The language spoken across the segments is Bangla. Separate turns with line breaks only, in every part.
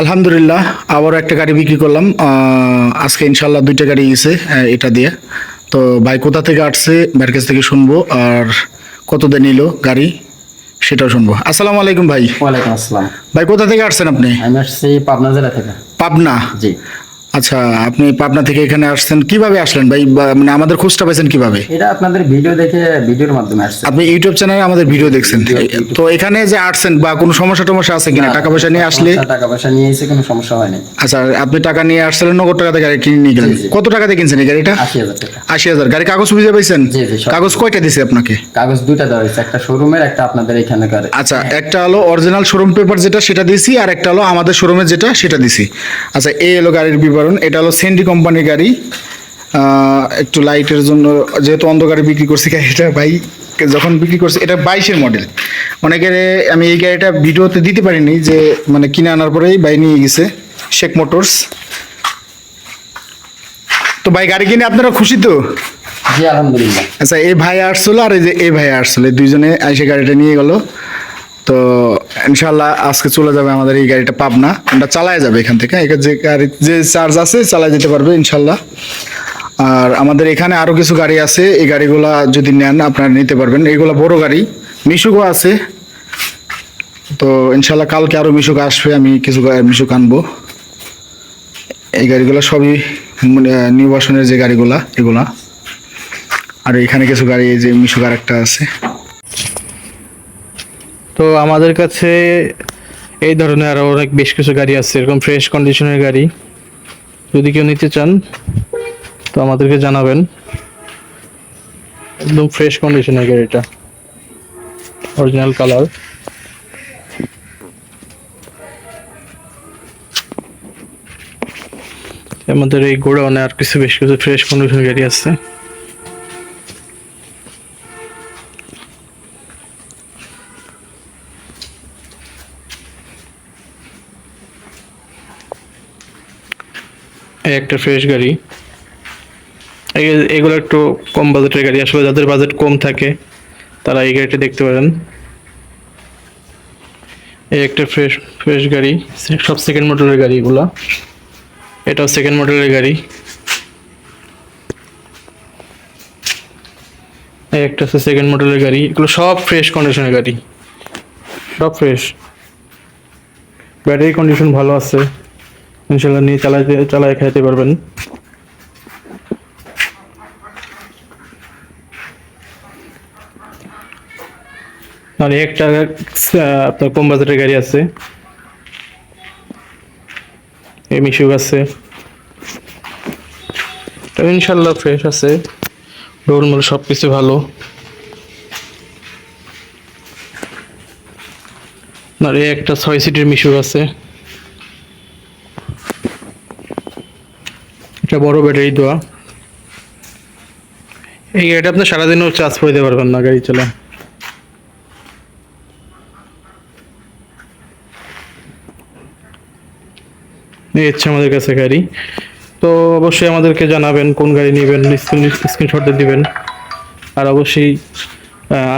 আলহামদুলিল্লাহ আবারও একটা গাড়ি বিক্রি করলাম। আজকে ইনশাল্লাহ দুইটা গাড়ি গেছে এটা দিয়ে। তো ভাই কোথা থেকে আসছে ভাইয়ের কাছ থেকে শুনব আর কত দিয়ে নিল গাড়ি সেটাও শুনব। আসসালামু আলাইকুম ভাই।
ওয়ালাইকুম আসসালাম।
ভাই কোথা থেকে আসছেন আপনি?
আমি আসছি পাবনা জেলা থেকে।
পাবনা?
জি।
আচ্ছা আপনি পাবনা থেকে এখানে আসছেন কীভাবে আসলেন ভাই? মানে আমাদের খোঁজটা পাইছেন কীভাবে?
এটা আপনাদের ভিডিও দেখে ভিডিওর মাধ্যমে আসছে।
আপনি ইউটিউব চ্যানেলে আমাদের ভিডিও দেখছেন। তো এখানে যে আসছেন বা কোনো সমস্যা টমস্যা আছে কিনা? টাকা পয়সা নিয়ে আসলে?
টাকা পয়সা নিয়ে এসে কোনো সমস্যা হয়নি।
আচ্ছা আপনি টাকা নিয়ে আসছিলেন নগদ টাকাতে গাড়ি কিনে নিয়ে গেলেন। কত টাকাতে কিনছেন এই গাড়িটা?
আশি হাজার
গাড়ি কাগজ বুঝে পাইছেন। কাগজ কয়টা দিছে আপনাকে?
কাগজ দুইটা দেওয়া হয়েছে একটা শোরুমের একটা আপনাদের এখানকার
আচ্ছা একটা হলো অরিজিনাল শোরুম পেপার যেটা সেটা দিছি আর একটা হলো আমাদের শোরুমের যেটা সেটা দিছি। আচ্ছা এই হলো গাড়ির বিবরণ এটা হলো সেন্ডি কোম্পানির গাড়ি। একটু লাইটের জন্য যেহেতু অন্ধকারে বিক্রি করছি গাড়িটা ভাই যখন বিক্রি করছি এটা বাইশের মডেল অনেকের আমি এই গাড়িটা ভিডিওতে দিতে পারিনি যে মানে কিনে আনার পরেই ভাই নিয়ে গেছে শেখ মোটরস তো ভাই গাড়ি কিনে আপনারা খুশি তো?
জি আলহামদুলিল্লাহ।
আচ্ছা এই ভাই আসছিল আর এই যে এই ভাই আসছিল দুইজনে এসে গাড়িটা নিয়ে গেল। তো ইনশাল্লাহ আজকে চলে যাবে আমাদের এই গাড়িটা পাবনা। আমরা চালায় যাবে এখান থেকে। এখানে যে গাড়ি যে চার্জ আছে চালায় যেতে পারবে ইনশাল্লাহ আর আমাদের এখানে আরও কিছু গাড়ি আছে। এই গাড়িগুলা যদি নেন আপনারা নিতে পারবেন। এইগুলা বড় গাড়ি। মিশুকও আছে। তো ইনশাল্লাহ কালকে আরও মিশুক আসবে। আমি কিছু মিশুক আনব। এই গাড়িগুলো সবই মানে, নিউ বাসনের যে গাড়িগুলা এগুলা। আর এখানে কিছু গাড়ি এই যে মিশুক আর একটা আছে।
তো আমাদের কাছে এই ধরনের আরও অনেক বেশ কিছু গাড়ি আছে, এরকম ফ্রেশ কন্ডিশনের গাড়ি। যদি কেউ নিতে চান, তো আমাদেরকে জানাবেন। একদম ফ্রেশ কন্ডিশনের গাড়িটা। অরিজিনাল কালার আমাদের এই গোডাউনে আর কিছু বেশ কিছু ফ্রেশ কন্ডিশনের গাড়ি আছে। এই একটা ফ্রেশ গাড়ি। এগুলো একটু কম বাজেটের গাড়ি, আসলে যাদের বাজেট কম থাকে, তারা এই গাড়িটা দেখতে পারেন। এই একটা ফ্রেশ ফ্রেশ গাড়ি, সব সেকেন্ড মডেলের গাড়ি এগুলা। এটাও সেকেন্ড মডেলের গাড়ি। এই একটা আছে সেকেন্ড মডেলের গাড়ি। এগুলো সব ফ্রেশ কন্ডিশনের গাড়ি। সব ফ্রেশ ব্যাটারি কন্ডিশন ভালো আছে। ইনশাল্লাহ নিয়ে চালাতে চালায় খাইতে পারবেন। আর একটা আপনার কম বাজেটের গাড়ি আছে। মিশুক আছে। ইনশাল্লাহ ফ্রেশ আছে। ডোর মোল সব কিছু ভালো। আর এই একটা ছয় সিটের মিশুক আছে। এটা বড় ব্যাটারি দেওয়া এই গাড়িটা আপনি সারাদিনও চার্জ করে দিতে পারবেন না গাড়ি চালা এই হচ্ছে আমাদের কাছে গাড়ি। তো অবশ্যই আমাদেরকে জানাবেন কোন গাড়ি নেবেন স্ক্রিনশট দিবেন। আর অবশ্যই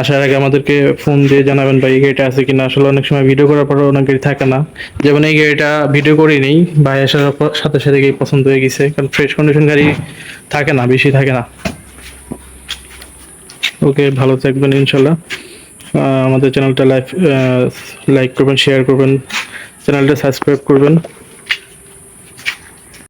আসার আগে আমাদেরকে ফোন দিয়ে জানাবেন ভাই, এই গাড়িটা আছে কিনা। আসলে অনেক সময় ভিডিও করার পর অনেক গাড়ি থাকে না। যেমন এই গাড়িটা ভিডিও করি নেই ভাই আসার সাথে সাথে গাড়ি পছন্দ হয়ে গেছে। কারণ ফ্রেশ কন্ডিশন গাড়ি থাকে না, বেশি থাকে না। ওকে, ভালো থাকবেন ইনশাল্লাহ। আমাদের চ্যানেলটা লাইক করবেন শেয়ার করবেন। চ্যানেলটা সাবস্ক্রাইব করবেন।